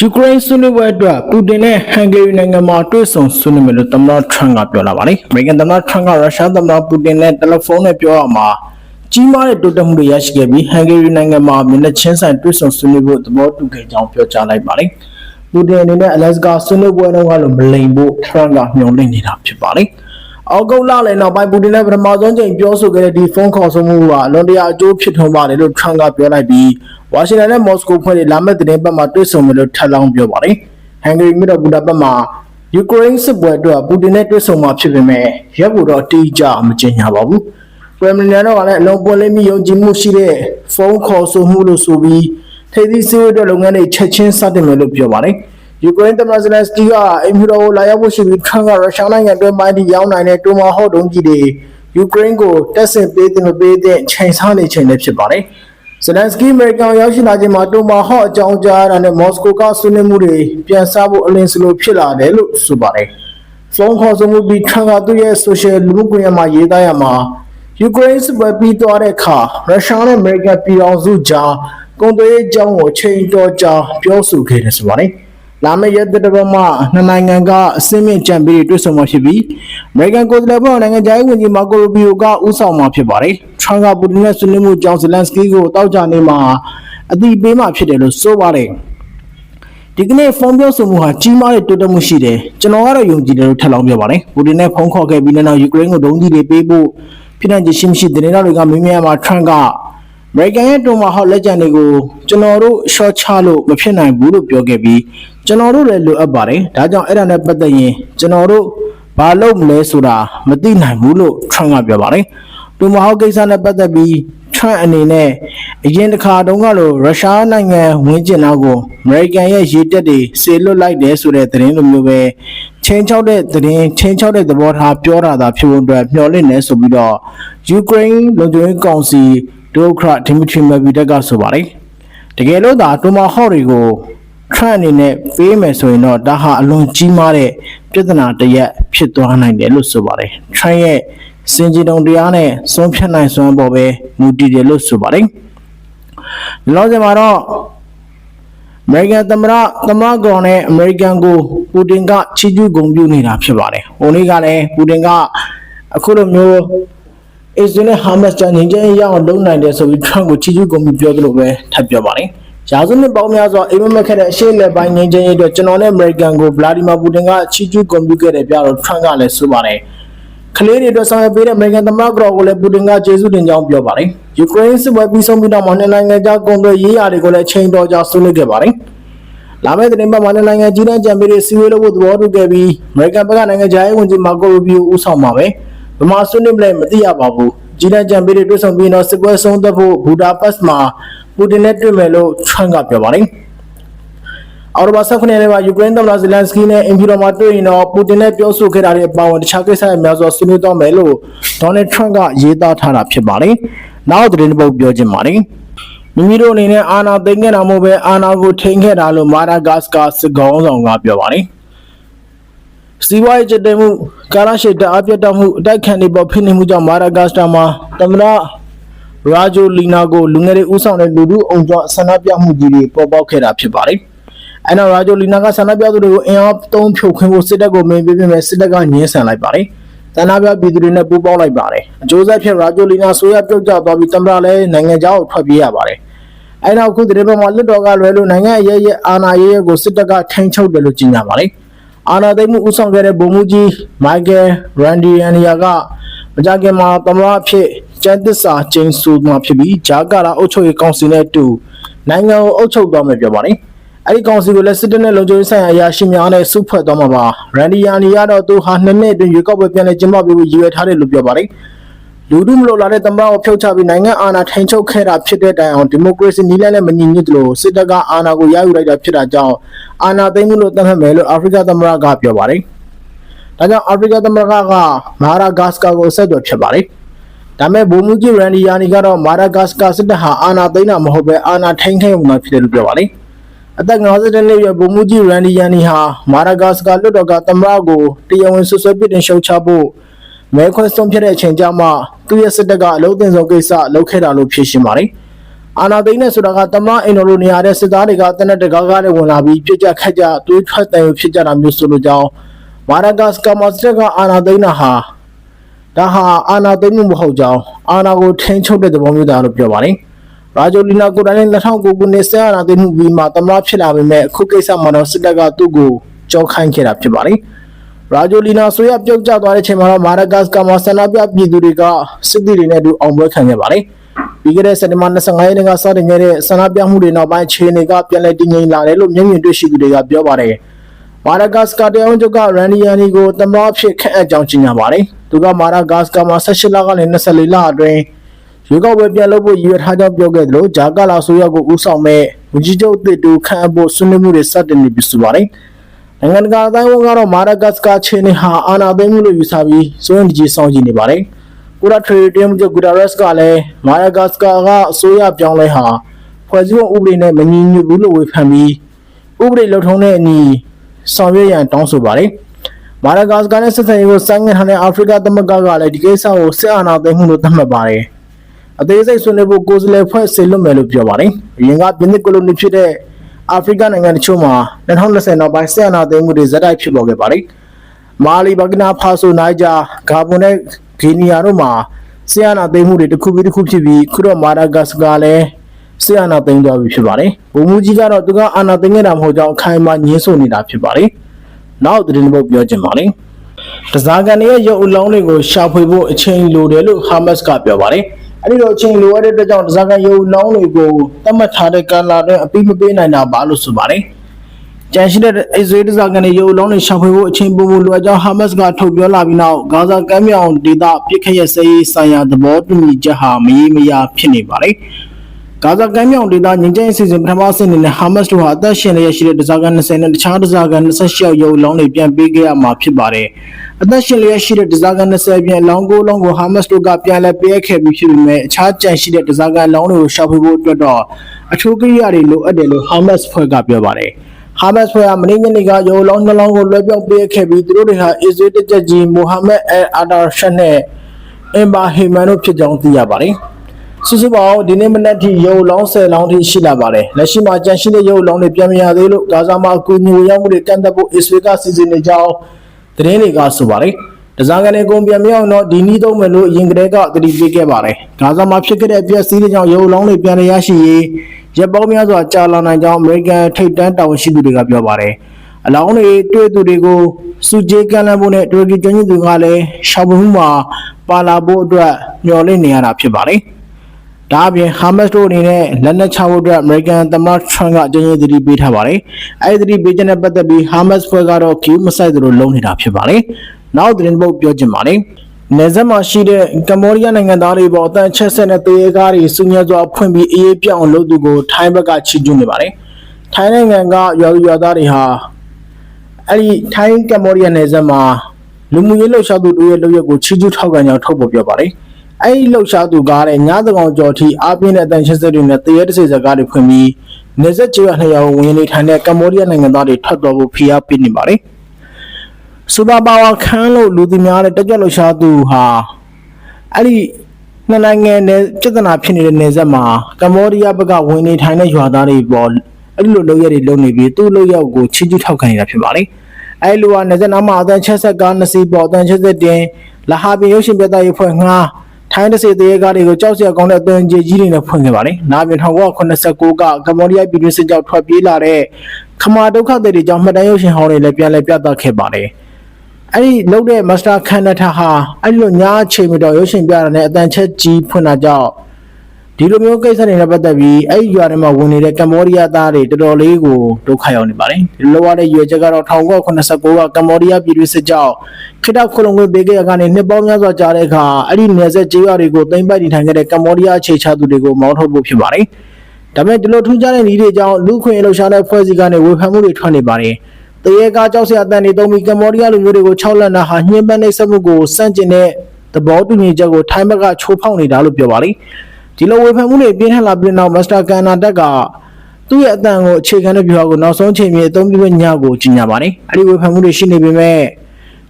ယူကရိန်းဆွေးနွေးပွဲအတွက်ပူတင်နဲ့ဟန်ဂေရီနိုင်ငံမှာတွေ့ဆုံဆွေးနွေးမယ်လို့သမ္မတထရန့်ကပြောလာပါတယ်။အမေရိကန်သမ္မတထရန့်ကရုရှားသမ္မတပူတင်နဲ့တယ်လီဖုန်းနဲ့ပြောရမှာကြီးမားတဲ့တိုးတက်မှုတွေရရှိခဲ့ပြီးဟန်ဂေရီနိုင်ငံမှာမျက်နှာချင်းဆိုင်တွေ့ဆုံဆွေးနွေးဖို့သဘောတူခဲ့ကြောင်းပြောကြားလိုက်ပါတယ်။ပူတင်အနေနဲ့အလက်စကာဆွေးနွေးပွဲတုန်းကလိုမလိမ်ဖို့ထရန့်ကမျှော်လင့်နေတာဖြစ်ပါတယ်။အောက်ကုတ်လလည်းနောက်ပိုင်းပူတင်နဲ့ပထမဆုံးချိန်ပြောဆိုခဲ့တဲ့ဒီဖုန်းခေါ်ဆိုမှုကအလွန်တရာအကျိုးဖြစ်ထွန်းပါတယ်လို့ထရန့်ကပြောလိုက်ပြီး ဝါရှင်တန်နဲ့မော်စကိုဖွဲ့တွေလာမယ့်သတင်းပတ်မှာတွေ့ဆုံမယ်လို့ထပ်လောင်းပြောပါတယ်။ဟန်ဂေရီမြို့တော်ဘူဒါပက်မှာယူကရိန်းစစ်ပွဲအတွက်ပူတင်နဲ့တွေ့ဆုံမှာဖြစ်ပေမဲ့ရက်ကိုတော့တိကျမကြေညာပါဘူး။ပရမီလန်တော့ကလည်းအလုံးပွင့်လင်းပြီးယုံကြည်မှုရှိတဲ့ဖုန်းခေါ်ဆိုမှုလို့ဆိုပြီးထိပ်သီးစည်းဝေးအတွက်လုပ်ငန်းတွေချက်ချင်းစတင်မယ်လို့ပြောပါတယ်။ယူကရိန်းသမ္မတဇလန်စကီကအင်ဖြူတော်ကိုလာရောက်ဖို့ရှိပြီးထရန့်ကရုရှားနိုင်ငံအတွင်းမိုင်းတီရောက်နိုင်တဲ့တိုမာဟော့ဒုံးကြီးတွေယူကရိန်းကိုတက်ဆင်ပေးတဲ့မပေးတဲ့ချိန်ဆနေချိန်လည်းဖြစ်ပါတယ်။ ဇလန်စကီအမေရိကန်ရောက်ရှိလာခြင်းမှာတိုမာဟော့အကြောင်းကြားရတာနဲ့မော်စကိုကဆွေးနွေးမှုတွေပြန်စားဖို့အလင်းစလိုဖြစ်လာတယ်လို့ဆိုပါတယ်။ဖုန်းခေါ်ဆိုမှုပြီးထရန့်ကသူ့ရဲ့ social လူမှုကွန်ရက်မှာရေးသားရမှာယူကရိန်းစစ်ပွဲပြီးသွားတဲ့အခါရုရှားနဲ့အမေရိကန်ပြည်အောင်စုကြားကုန်သွယ်ရေးအကြောင်းကိုအချိန်တော်ကြာပြောဆိုခဲ့တယ်ဆိုပါတယ်။ လာမယ့်ရက်သတ္တပတ်မှာနှစ်နိုင်ငံကအစင်းမြင့်ကြံပြီးတွေ့ဆုံမှာဖြစ်ပြီးအမေရိကန်ကိုယ်စားလှယ်ဖွဲ့နိုင်ငံခြားရေးဝန်ကြီးမာကိုရူဘီယိုကဦးဆောင်မှာဖြစ်ပါတယ်။ထရန့်ကပူတင်နဲ့ဆွေးနွေးမှုကြောင့်ဇလန်စကီကိုတောက်ကြနေမှာအတိပေးမှာဖြစ်တယ်လို့ဆိုပါတယ်။ဒီကနေ့ဖုန်းပြောဆိုမှုဟာကြီးမားတဲ့တိုးတက်မှုရှိတယ်ကျွန်တော်ကတော့ယုံကြည်တယ်လို့ထပ်လောင်းပြောပါတယ်ပူတင်နဲ့ဖုန်းခေါ်ခဲ့ပြီးနောက်ယူကရိန်းကိုဒုံးကြီးတွေပေးဖို့ပြည်ထောင်ချင်းရှိမရှိသတင်းတော်တွေကမင်းများမှာထရန့်ကအမေရိကန်ရဲ့တိုမာဟောက်လက်ကျန်တွေကိုကျွန်တော်တို့ရှော့ချလို့မဖြစ်နိုင်ဘူးလို့ပြောခဲ့ပြီး ကျွန်တော်တို့လည်းလိုအပ်ပါတယ်ဒါကြောင့်အဲ့ဒါနဲ့ပတ်သက်ရင်ကျွန်တော်တို့ဘာလုပ်မလဲဆိုတာမသိနိုင်ဘူးလို့ထရန့်ကပြောပါတယ်တိုမာဟောက်ကိစ္စနဲ့ပတ်သက်ပြီးထရန့်အနေနဲ့အရင်တစ်ခါတုန်းကလိုရုရှားနိုင်ငံဝင်ကျင်တော့ကိုအမေရိကန်ရဲ့ရေတက်တွေဆေလွတ်လိုက်တယ်ဆိုတဲ့သတင်းလိုမျိုးပဲချင်းချောက်တဲ့သတင်းချင်းချောက်တဲ့သဘောထားပြောတာသာဖြစ်ဖို့အတွက်မျှော်လင့်နေဆိုပြီးတော့ယူကရိန်းလုံခြုံရေးကောင်စီဒိုခရဒီမီထရီမဗီတက်ကဆိုပါတယ်တကယ်လို့သာတိုမာဟော့တွေကို ထရန့်အနေနဲ့ပေးမယ်ဆိုရင်တော့ဒါဟာအလွန်ကြီးမားတဲ့ပြဿနာတစ်ရပ်ဖြစ်သွားနိုင်တယ်လို့ဆိုပါတယ်ထရန့်ရဲ့စင်ကြီးတုံတရားနဲ့ဆုံးဖြတ်နိုင်စွမ်းပေါ်ပဲမူတည်တယ်လို့ဆိုပါတယ်။လောဆယ်မှာတော့အမေရိကန်သမ္မတသမ္မတကောင်နဲ့အမေရိကန်ကိုပူတင်ကချီးကျူးဂုဏ်ပြုနေတာဖြစ်ပါတယ်။ဟိုနေ့ကလည်းပူတင်ကအခုလိုမျိုးအစ္စရေးနဲ့ဟာမတ်စ်ကြားငြိမ်းချမ်းရေးရအောင်လုပ်နိုင်တယ်ဆိုပြီးထရန့်ကိုချီးကျူးဂုဏ်ပြုပြောသလိုပဲထပ်ပြောပါတယ်။ ရာစုနှစ်ပေါင်းများစွာအိမ်မက်မက်ခဲ့တဲ့အရှေ့လက်ပိုင်းငြိမ်းချမ်းရေးအတွက်ကျွန်တော်နဲ့အမေရိကန်ကိုဗလာဒီမာပူတင်ကချီးကျူးဂုဏ်ပြုခဲ့တယ်ပြတော့ထရန့်ကလည်းဆိုပါတယ်။ကလေးတွေအတွက်ဆောင်ရွက်ပေးတဲ့အမေရိကန်သမ္မတကတော်ကိုလည်းပူတင်ကကျေးဇူးတင်ကြောင်းပြောပါတယ်။ယူကရိန်းစစ်ပွဲပြီးဆုံးပြီးတော့မှနှစ်နိုင်ငံကြားကုန်သွယ်ရေးရာတွေကိုလည်းချိန်တော်ကြာဆွေးနွေးခဲ့ပါတယ်။လာမယ့်သတင်းပတ်မှာနှစ်နိုင်ငံကြီးတန်းကြံပေးတွေစီဝေးလို့ဖို့သဘောတူခဲ့ပြီးအမေရိကန်ဘက်ကနိုင်ငံခြားရေးဝန်ကြီးမာကိုရူဘီယိုဦးဆောင်ပါပဲ။ဗမာဆွေးနွေးမလဲမသိရပါဘူး။ကြီးတန်းကြံပေးတွေတွေ့ဆုံပြီးတော့စစ်ပွဲဆုံးသက်ဖို့ဘူဒါပက်မှာ ပူတင်နဲ့တွေ့မယ်လို့ထရန့်ကပြောပါတယ်။အော်တိုဘာ16ရက်နေ့မှာယူကရိန်းသမ္မတဇလန်စကီနဲ့အင်ဖြူတော်မှာတွေ့ရင်တော့ပူတင်နဲ့ပြောဆိုခဲ့တာတွေအပါအဝင်တခြားကိစ္စတွေများစွာဆွေးနွေးသွားမယ်လို့ဒေါ်နယ်ထရန့်ကရေးသားထားတာဖြစ်ပါတယ်။နောက်သတင်းတစ်ပုဒ်ပြောချင်ပါတယ်။မိမိတို့အနေနဲ့အာဏာသိမ်းခဲ့တာမဟုတ်ပဲအာဏာကိုထိန်းခဲ့တာလို့မာဒါဂတ်စကာစစ်ကောင်ဆောင်ကပြောပါတယ်။စီးပွားရေးကျတဲ့မှုကာလရှိတအားပြတ်တောက်မှုအတိုက်ခံတွေပေါ်ဖိနှိပ်မှုကြောင့်မာဒါဂတ်စတာမှာသမ္မတ ရာဂျိုလီနာကိုလူငယ်တွေဦးဆောင်တဲ့လူထုအုံကြွဆန္ဒပြမှုကြီးတွေပေါ်ပေါက်ခဲ့တာဖြစ်ပါတယ်။အဲ့တော့ရာဂျိုလီနာကဆန္ဒပြသူတွေကိုအင်အားသုံးဖြုတ်ခွင်းဖို့စစ်တပ်ကိုမင်းပေးပေးမယ်စစ်တပ်ကညှင်းဆန်လိုက်ပါတယ်။ဆန္ဒပြပြည်သူတွေနဲ့ပူးပေါင်းလိုက်ပါတယ်။အကျိုးဆက်ဖြစ်ရာဂျိုလီနာဆိုရပြုတ်ကျသွားပြီးတမရလည်းနိုင်ငံခြားကိုထွက်ပြေးရပါတယ်။အဲ့တော့အခုဒီဘက်မှာလွတ်တော်ကလွယ်လို့နိုင်ငံရဲ့ရဲ့အာဏာရေးကိုစစ်တပ်ကထိန်းချုပ်တယ်လို့ကြေညာပါတယ်။အာဏာသိမ်းမှုဥဆောင်ခဲ့တဲ့ဗိုလ်မှူးကြီးမိုက်ကယ်ရန်ဒီယန်နီယာကမကြခင်မှာတမရအဖြစ် ကျန်းသစ္စာကျင်းစုမှာဖြစ်ပြီးဂျာကာလာအုပ်ချုပ်ရေးကောင်စီနဲ့အတူနိုင်ငံကိုအုပ်ချုပ်သွားမယ်ပြောပါတယ်။အဲ့ဒီကောင်စီကိုလည်းစစ်တပ်နဲ့လုံခြုံရေးဆိုင်ရာအရာရှိများနဲ့စုဖွဲ့သွားမှာပါရန်ဒီယာနီကတော့သူဟာနှစ်နှစ်အတွင်းရွေးကောက်ပွဲပြန်လည်ကျင်းပပေးဖို့ရည်ရွယ်ထားတယ်လို့ပြောပါတယ်လူထုမလို့လာတဲ့သမ္မတကိုဖြုတ်ချပြီးနိုင်ငံအာဏာထိန်ချုပ်ခဲ့တာဖြစ်တဲ့တိုင်အောင်ဒီမိုကရေစီနည်းလမ်းနဲ့မညီညွတ်သလိုစစ်တပ်ကအာဏာကိုရယူလိုက်တာဖြစ်တာကြောင့်အာဏာသိမ်းမှုလို့သတ်မှတ်မယ်လို့အာဖရိကသမ္မတကပြောပါတယ်ဒါကြောင့်အာဖရိကသမ္မတကမာရာဂတ်စကာကိုဆက်သွယ်ဖြစ်ပါတယ် ဒါမဲ့ဘိုမူကြီးရန်ဒီယာနီကတော့မာရာဂတ်စကာစစ်တပ်ဟာအာဏာသိမ်းတာမဟုတ်ပဲအာဏာထိန်ထိန်မှာဖြစ်တယ်လို့ပြောပါတယ်အသက်52နှစ်အရွယ်ဗိုလ်မှူးကြီးရန်ဒီယန်နီဟာမာရာဂတ်စကာလွတ်တော်ကသမ္မတကိုတရားဝင်ဆွဆွဲပြစ်တင်ရှုတ်ချဖို့မဲခွဲဆုံးဖြတ်တဲ့အချိန်ကျမှသူ့ရဲ့စစ်တပ်ကအလုံးသင်ဆုံးကိစ္စလုပ်ခဲ့တာလို့ဖြေရှင်းပါတယ်အာနာသိန်းနဲ့ဆိုတာကတမအင်ဒိုလိုနေရာတဲ့စစ်သားတွေကတနက်တကားကားနဲ့ဝင်လာပြီးပြစ်ကြခတ်ကြတွေးထွက်တယ်ဖြစ်ကြတာမျိုးဆိုလို့ကြောင်းမာရဂတ်စကမစတကအာနာသိန်းနာဟာ ဒါဟာအာနာသိန်းမှုမဟုတ်ကြောင်းအာနာကိုထိန်းချုပ်တဲ့သဘောမျိုးသားလို့ပြောပါတယ်ရာဂျိုလီနာကိုတိုင်နဲ့2009ခုနှစ်ဆဲအာနာသိန်းမှုပြီးမှတမဖြစ်လာပေမဲ့အခုကိစ္စမှာတော့စစ်တပ်ကသူ့ကိုကြောက်ခိုင်းခဲ့တာဖြစ်ပါတယ်ရာဂျိုလီနာဆိုရပြုတ်ကျသွားတဲ့ချိန်မှာတော့မာရဂတ်စကမဆန္ဒပြပြည်သူတွေကစစ်သည်တွေနဲ့အတူအောင်ပွဲခံခဲ့ပါတယ်ပြီးခဲ့တဲ့စက်တင်ဘာ25ရက်နေ့ကစတင်ခဲ့တဲ့ဆန္ဒပြမှုတွေနောက်ပိုင်းခြေအနေကပြန်လည်တည်ငြိမ်လာတယ်လို့မျက်မြင်တွေ့ရှိသူတွေကပြောပါတယ်။မာရဂတ်စကာတရားဝန်ချုပ်ကရန်ဒီယန်နီကိုတမန်အဖြစ်ခန့်အပ်ကြောင်းကြေညာပါတယ်။ သူကမာရဂတ်စကာမှာ18လကနေ24လအတွင်းရွေးကောက်ပွဲပြန်လုပ်ဖို့ရည်ရွယ်ထားကြောင်းပြောခဲ့တယ်လို့ဂျာကာလာဆိုရကိုဦးဆောင်မဲ့ဝန်ကြီးချုပ်အသစ်တူခန့်အပ်ဖို့ဆွေးနွေးမှုတွေစတင်နေပြီဆိုပါတယ်။နိုင်ငံတကာအတိုင်းအဝန်ကတော့မာရဂတ်စကာခြေအနေဟာအာဏာသိမ်းမှုလို့ယူဆပြီးစိုးရင်ကြီးဆောင်ကြည့်နေပါတယ်။ကုရထရီတီယမ်ချုပ်ဂူဒါရက်စ်ကလည်းမာယာဂတ်စကာကအစိုးရပြောင်းလဲဟာဖွဲ့စည်းပုံဥပဒေနဲ့မညီညွတ်ဘူးလို့ဝေဖန်ပြီးဥပဒေလုံထုံးတဲ့အညီဆောင်ရွက်ရန်တောင်းဆိုပါတယ်။ မာယာဂတ်စကာနဲ့ဆက်ဆံရေးကိုစိုင်းငံထားတဲ့အာဖရိကသမဂ္ဂကလည်းဒီကိစ္စကိုစစ်အာဏာသိမ်းမှုလို့သတ်မှတ်ပါတယ်။အသေးစိတ်ဆွေးနွေးဖို့ကိုယ်စားလှယ်ဖွဲ့စေလွှတ်မယ်လို့ပြောပါတယ်။အရင်ကပြည်နှစ်ကိုလိုနီဖြစ်တဲ့အာဖရိကနိုင်ငံတချို့မှာ2020နောက်ပိုင်းစစ်အာဏာသိမ်းမှုတွေဇက်တိုက်ဖြစ်ပေါ်ခဲ့ပါတယ်။မာလီဘဂနာဖာဆိုနိုင်ဂျာဂါဘွန်နဲ့ဂီနီယာတို့မှာဆီယနာသိမ်းမှုတွေတစ်ခုပြီးတစ်ခုဖြစ်ပြီးခုတော့မာဒါဂတ်စကာလည်းဆီယနာသိမ်းသွားပြီဖြစ်ပါတယ်။ဗိုလ်မှူးကြီးကတော့သူကအာနာသိမ်းခဲ့တာမဟုတ်ကြောင်းအခိုင်အမာညင်းဆိုနေတာဖြစ်ပါတယ်။ နောက်သတင်းပုတ်ပြောချင်ပါတယ်။တစားကန်ရဲ့ရုပ်အလောင်းတွေကိုရှာဖွေဖို့အချိန်လိုတယ်လို့ဟာမတ်စ်ကပြောပါတယ်။အဲဒီတော့အချိန်လိုရတဲ့အတွက်ကြောင့်တစားကန်ရုပ်အလောင်းတွေကိုသတ်မှတ်ထားတဲ့ကာလအတွင်းအပြီးမပေးနိုင်တာပါလို့ဆိုပါတယ်။ကြန့်ရှိတဲ့အစ္စရေးဒဇာကန်တွေရုပ်လုံးတွေရှာဖွေဖို့အချိန်ပိုမိုလိုအပ်ကြောင်းဟာမတ်စ်ကထုတ်ပြောလာပြီးနောက်ဂါဇာကမ်းမြောင်ဒေသပြစ်ခတ်ရစရေးဆိုင်ရာသဘောတူညီချက်ဟာမရေမရာဖြစ်နေပါတယ်။ ဂါဇာကမ်းမြောင်ဒေသငြိမ်းချမ်းရေးစီစဉ်ပထမဆင့်အနေနဲ့ဟာမတ်စ်တို့ဟာအသက်ရှင်လျက်ရှိတဲ့ဒဇာကန်20နဲ့တခြားဒဇာကန်28ယောက်ရုပ်လုံးတွေပြန်ပေးခဲ့ရမှာဖြစ်ပါတယ်။အသက်ရှင်လျက်ရှိတဲ့ဒဇာကန်20ပြန်လောင်းကိုလုံးကိုဟာမတ်စ်တို့ကပြန်လည်ပေးအပ်ခဲ့ပြီးဖြစ်ပေမဲ့အခြားကြန့်ရှိတဲ့ဒဇာကန်လောင်းတွေကိုရှာဖွေဖို့အတွက်တော့အထူးကိရိယာတွေလိုအပ်တယ်လို့ဟာမတ်စ်ဖွဲ့ကပြောပါတယ်။ဟာမတ်စ်ဖွဲ့ကမနေ့ညနေကရုံလုံးနှလုံးကိုလွှဲပြောင်းပေးခဲ့ပြီးသူတို့တွေဟာအစ္စရေးတပ်ချက်ကြီးမိုဟာမက်အယ်အာဒါရှတ်နဲ့အင်ဘာဟီမန်တို့ဖြစ်ကြောင်းသိရပါတယ်။ စုစုပေါင်းဒီနေ့မနက်ထိရုံလောင်း10လောင်းထိရှိလာပါတယ်။လက်ရှိမှာကြန့်ရှိတဲ့ရုံလောင်းတွေပြန်မရသေးလို့ဂါဇာမှာအကူအညီဝေရောက်မှုတွေကန့်သက်ဖို့အစ္စရေးကစီစဉ်နေကြောင်းသတင်းတွေကဆိုပါတယ်။ဒဇာကန်တွေကုန်ပြန်မြောက်တော့ဒီနည်းသုံးမယ်လို့အရင်ကတည်းကသတိပေးခဲ့ပါတယ်။ဂါဇာမှာဖြစ်ခဲ့တဲ့အပြည့်စည်းတွေကြောင့်ရုံလောင်းတွေပြန်လည်ရရှိရေးရပ်ပေါင်းများစွာကြာလာနိုင်ကြောင်းအမေရိကန်ထိပ်တန်းတာဝန်ရှိသူတွေကပြောပါတယ်။အလောင်းတွေတွေ့သူတွေကိုစုကြည်ကန်လန့်ဖို့နဲ့တူရကီကျွမ်းကျင်သူကလည်းရှောက်မှုမှာပါလာဖို့အတွက်မျှော်လင့်နေရတာဖြစ်ပါတယ်။ ဒါအပြင်ဟာမတ်စ်တို့အနေနဲ့လက်နက်ချဖို့အတွက်အမေရိကန်သမ္မတထရန့်ကအကြံဉာဏ်သတိပေးထားပါတယ်။အဲဒီသတိပေးချက်နဲ့ပတ်သက်ပြီးဟာမတ်စ်ဖွဲ့ကတော့ကီးမဆိုင်သလိုလုံးနေတာဖြစ်ပါတယ်။နောက်သတင်းပုတ်ပြောချင်ပါတယ်။နယ်စပ်မှာရှိတဲ့ကမ္ဘောဒီးယားနိုင်ငံသားတွေပေါ်အတန်ချက်ဆက်နဲ့တေးကားတွေစုညံစွာဖွင့်ပြီးအေးအေးပြောင်းလုပ်သူကိုထိုင်းဘက်ကချီးကျူးနေပါတယ်။ထိုင်းနိုင်ငံကရွာသူရွာသားတွေဟာအဲ့ဒီထိုင်းကမ္ဘောဒီးယားနယ်စပ်မှာလူမှုရေးလှုပ်ရှားသူတို့ရဲ့လုပ်ရက်ကိုချီးကျူးထောက်ခံကြောင်းထုတ်ပေါ်ပြောပါတယ်။ အဲ့ဒီလှုပ်ရှားသူကားတဲ့ညသကောင်ကျော်ထိအားပြင်းတဲ့အတန်ချက်ဆက်တွေနဲ့တရေတစေစကားတွေဖွင့်ပြီးနယ်စပ်ကျေးရွာနှစ်ရွာကိုဝင်နေထိုင်တဲ့ကမ္ဘောဒီးယားနိုင်ငံသားတွေထွက်သွားဖို့ဖိအားပေးနေပါတယ်။စူပါပါဝါခန်းလို့လူသူများတဲ့တက်ကြွလှူရှားသူဟာအဲ့ဒီနှစ်နိုင်ငံနဲ့ပြဿနာဖြစ်နေတဲ့နယ်စပ်မှာကမ္ဘောဒီးယားဘက်ကဝင်နေထိုင်တဲ့ရွာသားတွေပေါ်အဲ့ဒီလိုလုပ်ရတွေလုပ်နေပြီးသူ့လုပ်ရောက်ကိုချီးကျူးထောက်ခံနေတာဖြစ်ပါလေအဲ့ဒီလိုကနယ်စပ်နားမှာအတန်ချက်ဆက်ကားနှစ်စီးပေါ်အတန်ချက်ဆက်တင်လဟာပင်ရုပ်ရှင်ပြသရေးဖွဲ့ငှား ထိုင်းတစေတရေကားတွေကိုကြောက်စရာကောင်းတဲ့အသွင်ကြီးကြီးတွေနဲ့ဖွင့်ခဲ့ပါလေ။နာပြင်1989ကကမ္ဘောဒီးယားပြည်တွင်းစစ်ကြောင့်ထွက်ပြေးလာတဲ့ခမာဒုက္ခသည်တွေကြောင့်မှတ်တမ်းရုပ်ရှင်ဟောင်းတွေလည်းပြန်လည်ပြသခဲ့ပါတယ်။အဲ့ဒီလုတ်တဲ့မစ္စတာခန်နတာဟာအဲ့ဒီလိုညားချိန်မတော်ရုပ်ရှင်ပြတာနဲ့အတန်ချက်ကြီးဖွင့်တာကြောင့် ဒီလိုမျိုးကိစ္စတွေနဲ့ပတ်သက်ပြီးအဲ့ဒီရွာထဲမှာဝင်နေတဲ့ကမ္ဘောဒီးယားသားတွေတော်တော်လေးကိုဒုက္ခရောက်နေပါတယ်ဒီလိုရတဲ့ရွေချက်ကတော့1989ကကမ္ဘောဒီးယားပြည်တွင်းစစ်ကြောင့်ခိတခုလုံငွေပေးခဲ့ရကနေနှစ်ပေါင်းများစွာကြာတဲ့အခါအဲ့ဒီနယ်စပ်ကျေးရွာတွေကိုသိမ်းပိုက်နေထိုင်ခဲ့တဲ့ကမ္ဘောဒီးယားအခြေချသူတွေကိုမောင်းထုတ်ဖို့ဖြစ်ပါတယ်ဒါပေမဲ့ဒီလိုထူးခြားတဲ့နည်းတွေကြောင့်လူခွင့်လှုပ်ရှားတဲ့ဖွဲ့စည်းကနေဝေဖန်မှုတွေထွက်နေပါတယ်တရေကားကြောက်စရာအတန်တွေတုံးပြီးကမ္ဘောဒီးယားလူမျိုးတွေကိုခြောက်လက်နာဟာညှဉ်းပန်းနှိပ်စက်မှုကိုစန့်ကျင်တဲ့သဘောတူညီချက်ကိုထိုင်းဘက်ကချိုးဖောက်နေတာလို့ပြောပါလိမ့် ဒီလိုဝေဖန်မှုတွေပြင်းထန်လာပြီးနောက်မစ္စတာကန်နာတက်ကသူ့ရဲ့အတန်ကိုအခြေခံတဲ့ပြောကိုနောက်ဆုံးချိန်မြေအသုံးပြုမဲ့ညကိုကြီးညာပါတယ်အဲဒီဝေဖန်မှုတွေရှိနေပေမဲ့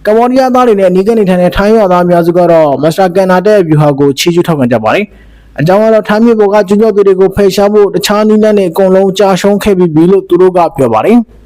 ကမ္ဘောဒီးယားသားတွေနဲ့အနီးကနေထိုင်တဲ့ထိုင်းရွာသားအများစုကတော့မစ္စတာကန်နာတက်ရဲ့ဗျူဟာကိုချီးကျူးထောက်ခံကြပါတယ်အကြောင်းကတော့ထိုင်းမြေပေါ်ကကျွကြောသူတွေကိုဖယ်ရှားဖို့တခြားနည်းလမ်းတွေအကုန်လုံးကြာရှုံးခဲ့ပြီးပြီလို့သူတို့ကပြောပါတယ်။